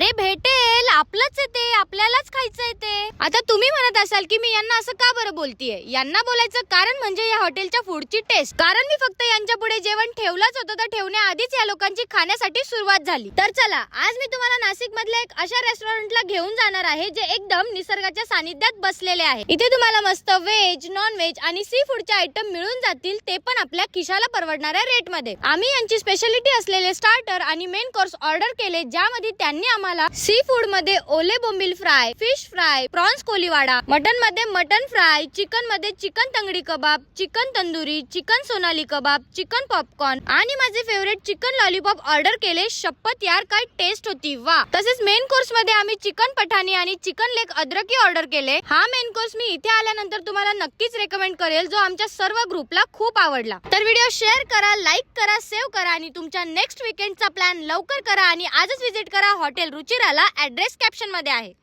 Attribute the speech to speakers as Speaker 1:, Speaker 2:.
Speaker 1: अरे भेटेल आपलंच आहे ते आपल्यालाच खायचं ते. आता तुम्ही म्हणत असाल की मी यांना असं का बरं बोलतीये? यांना बोलायचं कारण म्हणजे या हॉटेलच्या फूडची टेस्ट कारण मी फक्त यांच्या जेवण ठेवलंच होतं तर ठेवण्याआधीच या लोकांची खाण्यासाठी सुरुवात झाली. तर चला आज मी तुम्हाला नाशिक मधल्या एक अशा रेस्टॉरंटला घेऊन जाणार आहे जे एकदम निसर्गाच्या सानिध्यात बसलेले आहे. इथे तुम्हाला मस्त व्हेज नॉन व्हेज आणि सी फूडचे आयटम मिळून जातील ते पण आपल्या खिशाला परवडणाऱ्या रेटमध्ये आम्ही यांची स्पेशालिटी असलेले स्टार्टर आणि मेन कोर्स ऑर्डर केले ज्यामध्ये त्यांनी आम्हाला सी फूडमध्ये ओले बोंबील fry fish fry prawns Koliwada मटनमध्ये mutton fry चिकनमध्ये chicken तंगडी kebab chicken tandoori chicken Sonali kebab chicken popcorn आणि माझे फेवरेट चिकन लॉलीपॉप ऑर्डर केले. शपथ यार काय टेस्ट होती. वा. तसेच मेन कोर्समध्ये आम्ही चिकन पठाणी आणि चिकन लेग अद्रकी ऑर्डर केले. हा मेन कोर्स मी इथे आल्यानंतर तुम्हाला नक्कीच रेकमेंड करेल जो आमच्या सर्व ग्रुपला खूप आवडला. तर व्हिडिओ शेअर करा लाईक करा सेव्ह करा आणि तुमच्या नेक्स्ट वीकेंडचा प्लॅन लवकर करा आणि आजच व्हिजिट करा हॉटेल रुचिराला. ऍड्रेस कॅप्शनमध्ये आहे.